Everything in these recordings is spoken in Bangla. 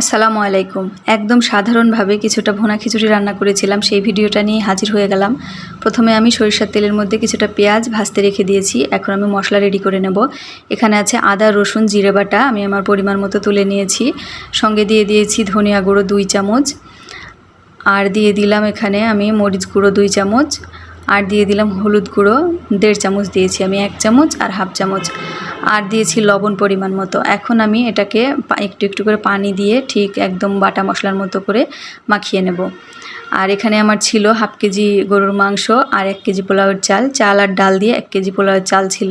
আসসালামু আলাইকুম। একদম সাধারণভাবে কিছুটা ভুনা খিচুড়ি রান্না করেছিলাম, সেই ভিডিওটা নিয়ে হাজির হয়ে গেলাম। প্রথমে আমি সরিষার তেলের মধ্যে কিছুটা পেঁয়াজ ভাজতে রেখে দিয়েছি, এখন আমি মশলা রেডি করে নেব। এখানে আছে আদা, রসুন, জিরে বাটা, আমি আমার পরিমাণ মতো তুলে নিয়েছি। সঙ্গে দিয়ে দিয়েছি ধনিয়া গুঁড়ো দুই চামচ, আর দিয়ে দিলাম এখানে আমি মরিচ গুঁড়ো দুই চামচ, আর দিয়ে দিলাম হলুদ গুঁড়ো দেড় চামচ দিয়েছি আমি, এক চামচ আর হাফ চামচ। আর দিয়েছি লবণ পরিমাণ মতো। এখন আমি এটাকে একটু একটু করে পানি দিয়ে ঠিক একদম বাটা মশলার মতো করে মাখিয়ে নেব। আর এখানে আমার ছিল হাফ কেজি গরুর মাংস আর এক কেজি পোলাওয়ের চাল। চাল আর ডাল দিয়ে এক কেজি পোলাওয়ের চাল ছিল।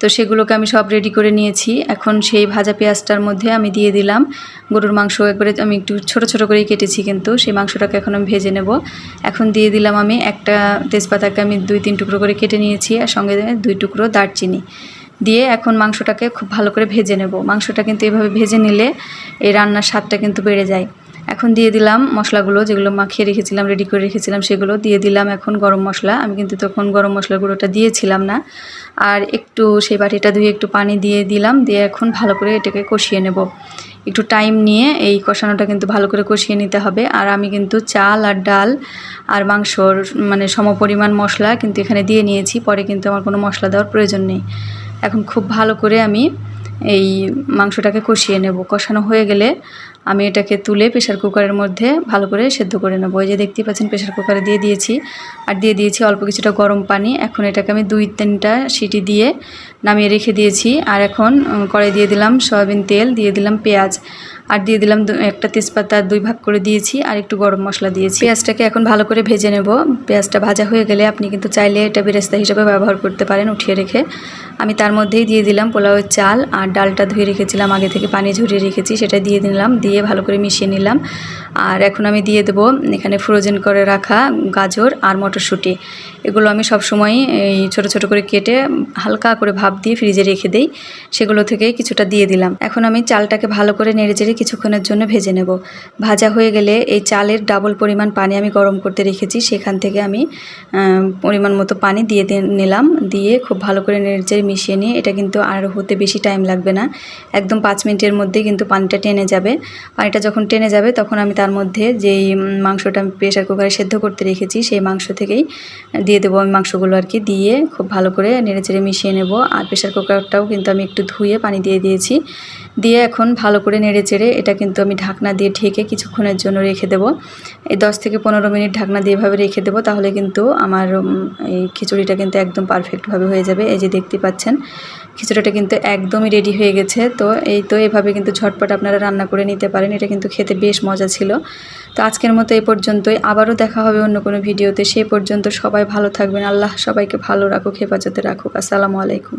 তো সেগুলোকে আমি সব রেডি করে নিয়েছি। এখন সেই ভাজা পেঁয়াজটার মধ্যে আমি দিয়ে দিলাম গরুর মাংস। একবারে আমি একটু ছোট ছোট করেই কেটেছি কিন্তু সেই মাংসটাকে এখন আমি ভেজে নেব। এখন দিয়ে দিলাম আমি একটা তেজপাতাকে আমি দুই, তিন টুকরো করে কেটে নিয়েছি আর সঙ্গে দুই টুকরো দারচিনি। দিয়ে এখন মাংসটাকে খুব ভালো করে ভেজে নেব। মাংসটা কিন্তু এভাবে ভেজে নিলে এই রান্নার স্বাদটা কিন্তু বেড়ে যায়। এখন দিয়ে দিলাম মশলাগুলো যেগুলো মাখিয়ে রেখেছিলাম রেডি করে রেখেছিলাম সেগুলো। দিয়ে দিলাম এখন গরম মশলা। আমি কিন্তু তখন গরম মশলা গুঁড়োটা দিয়েছিলাম না। আর একটু সেই বাটিটা ধুয়ে একটু পানি দিয়ে দিলাম। দিয়ে এখন ভালো করে এটাকে কষিয়ে নেব। একটু টাইম নিয়ে এই কষানোটা কিন্তু ভালো করে কষিয়ে নিতে হবে। আর আমি কিন্তু চাল আর ডাল আর মাংসর মানে সমপরিমাণ মশলা কিন্তু এখানে দিয়ে নিয়েছি। পরে কিন্তু আমার কোনো মশলা দেওয়ার প্রয়োজন নেই। এখন খুব ভালো করে আমি এই মাংসটাকে কষিয়ে নেব। কষানো হয়ে গেলে আমি এটাকে তুলে প্রেশার কুকারের মধ্যে ভালো করে সেদ্ধ করে নেব। এই যে দেখতেই পাচ্ছেন প্রেশার কুকারে দিয়ে দিয়েছি। আর দিয়ে দিয়েছি অল্প কিছুটা গরম পানি। এখন এটাকে আমি দুই তিনটা সিটি দিয়ে নামিয়ে রেখে দিয়েছি। আর এখন কড়াই দিয়ে দিলাম সয়াবিন তেল, দিয়ে দিলাম পেঁয়াজ। আর দিয়ে দিলাম একটা তেজপাতা দুই ভাগ করে দিয়েছি আর একটু গরম মশলা দিয়েছি। পেঁয়াজটাকে এখন ভালো করে ভেজে নেব। পেঁয়াজটা ভাজা হয়ে গেলে আপনি কিন্তু চাইলে এটা বেরেস্তা হিসেবে ব্যবহার করতে পারেন উঠিয়ে রেখে। আমি তার মধ্যেই দিয়ে দিলাম পোলাওয়ের চাল আর ডালটা ধুয়ে রেখেছিলাম, আগে থেকে পানি ঝরিয়ে রেখেছি, সেটা দিয়ে দিলাম, দিয়ে ভালো করে মিশিয়ে নিলাম। আর এখন আমি দিয়ে দেবো এখানে ফ্রোজেন করে রাখা গাজর আর মটরশুঁটি। এগুলো আমি সবসময় এই ছোটো ছোটো করে কেটে হালকা করে ভাপ দিয়ে ফ্রিজে রেখে দেই। সেগুলো থেকে কিছুটা দিয়ে দিলাম। এখন আমি চালটাকে ভালো করে নেড়ে চেড়ে কিছুক্ষণের জন্য ভেজে নেব। ভাজা হয়ে গেলে এই চালের ডাবল পরিমাণ পানি আমি গরম করতে রেখেছি। সেখান থেকে আমি পরিমাণ মতো পানি দিয়ে নিলাম। দিয়ে খুব ভালো করে নেড়ে মিশিয়ে নিয়ে এটা কিন্তু আর হতে বেশি টাইম লাগবে না। একদম পাঁচ মিনিটের মধ্যে কিন্তু পানিটা টেনে যাবে। পানিটা যখন টেনে যাবে তখন আমি তার মধ্যে যেই মাংসটা আমি প্রেশার কুকারে সেদ্ধ করতে রেখেছি, সেই মাংস থেকেই দিয়ে দেবো আমি মাংসগুলো আর কি। দিয়ে খুব ভালো করে নেড়ে মিশিয়ে নেব। আর প্রেশার কুকারটাও কিন্তু আমি একটু ধুয়ে পানি দিয়ে দিয়েছি। দিয়ে এখন ভালো করে নেড়ে চেড়ে এটা কিন্তু আমি ঢাকনা দিয়ে ঢেকে কিছুক্ষণের জন্য রেখে দেবো। এই দশ থেকে পনেরো মিনিট ঢাকনা দিয়ে এভাবে রেখে দেবো, তাহলে কিন্তু আমার এই খিচুড়িটা কিন্তু একদম পারফেক্টভাবে হয়ে যাবে। এই যে দেখতে পাচ্ছেন, খিচুড়িটা কিন্তু একদমই রেডি হয়ে গেছে। তো এই, তো এভাবে কিন্তু ঝটপট আপনারা রান্না করে নিতে পারেন। এটা কিন্তু খেতে বেশ মজা ছিল। তো আজকের মতো এই পর্যন্তই। আবারও দেখা হবে অন্য কোনো ভিডিওতে। সেই পর্যন্ত সবাই ভালো থাকবেন। আল্লাহ সবাইকে ভালো রাখুক, হেফাজতে রাখুক। আসসালামু আলাইকুম।